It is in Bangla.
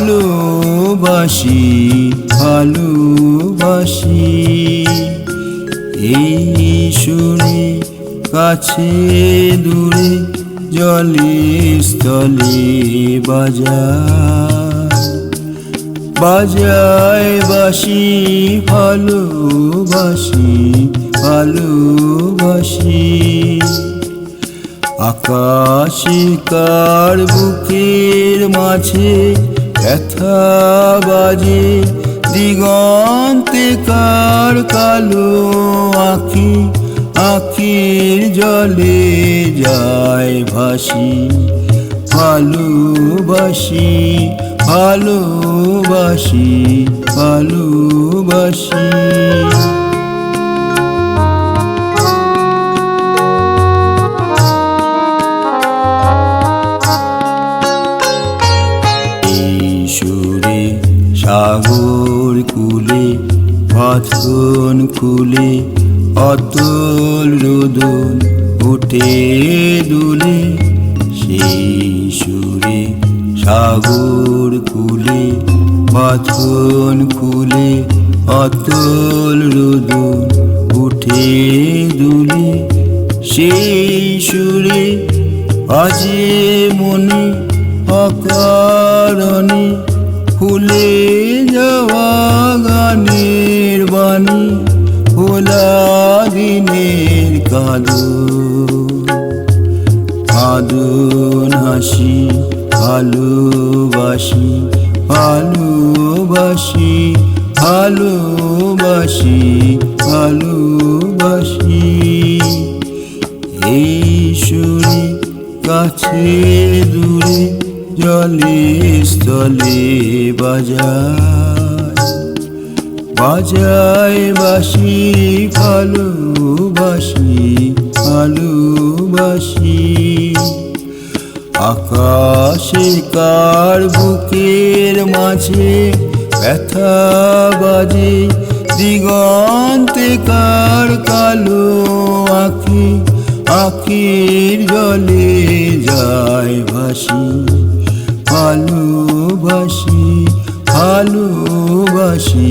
ভালোবাসি ভালোবাসি। এই শুনে কাছে দূরে জলে, স্থলে বাজায় বাজায় বাসি, ভালোবাসি ভালোবাসি। আকাশে কার বুকের মাঝে ব্যথা বাজে দিগন্তে কার কালো আখি আখির জলে যায় ভাসি ভালোবাসি ভালোবাসি ভালোবাসি। সাগর কুলে পাথন কুলে, অতল রোদন উঠে দুলে। সেই সুরে সাগর কুলে পাথন কুলে, অতুল রোদন উঠে দুলে। সেই সুরে আজে মনে অকারণে ফুলে যাওয়া গানের বাণী ভোলা দিনের কাদো। আদন হাসি, ভালোবাসি ভালোবাসি ভালোবাসি ভালোবাসি। এই সুরে কাছে দূরে জলে স্থলে বাজায়। বাজায় বাসি ভালোবাসি ভালোবাসি আকাশে কার বুকের মাঝে ব্যথা বাজে, দিগন্তে কার কালো আখি, আখির জলে যায় ভাসি। ভালোবাসি ভালোবাসি